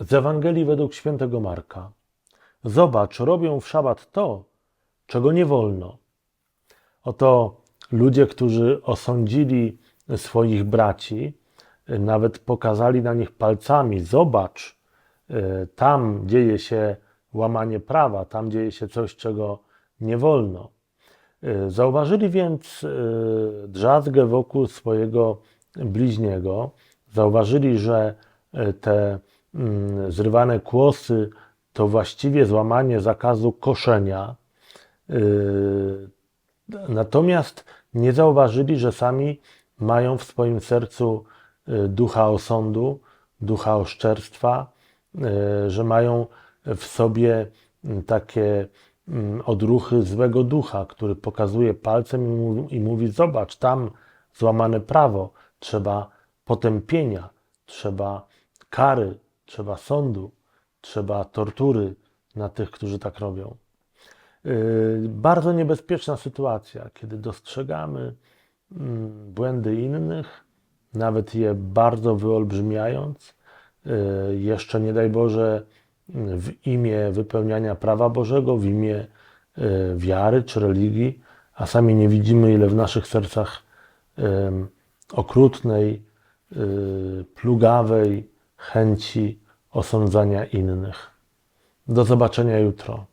Z Ewangelii według świętego Marka. Zobacz, robią w szabat to, czego nie wolno. Oto ludzie, którzy osądzili swoich braci, nawet pokazali na nich palcami: Zobacz, y, tam dzieje się łamanie prawa, tam dzieje się coś, czego nie wolno. Y, Zauważyli więc y, drzazgę wokół swojego bliźniego. Zauważyli, że te zrywane kłosy to właściwie złamanie zakazu koszenia. Y, Natomiast nie zauważyli, że sami mają w swoim sercu y, ducha osądu, ducha oszczerstwa, y, że mają w sobie mm, takie mm, odruchy złego ducha, który pokazuje palcem i mówi: Zobacz, tam złamane prawo, trzeba potępienia, trzeba kary, trzeba sądu, trzeba tortury na tych, którzy tak robią. Yy, Bardzo niebezpieczna sytuacja, kiedy dostrzegamy mm, błędy innych, nawet je bardzo wyolbrzymiając, yy, jeszcze nie daj Boże, w imię wypełniania prawa Bożego, w imię yy, wiary czy religii, a sami nie widzimy, ile w naszych sercach okrutnej, plugawej chęci osądzania innych. Do zobaczenia jutro.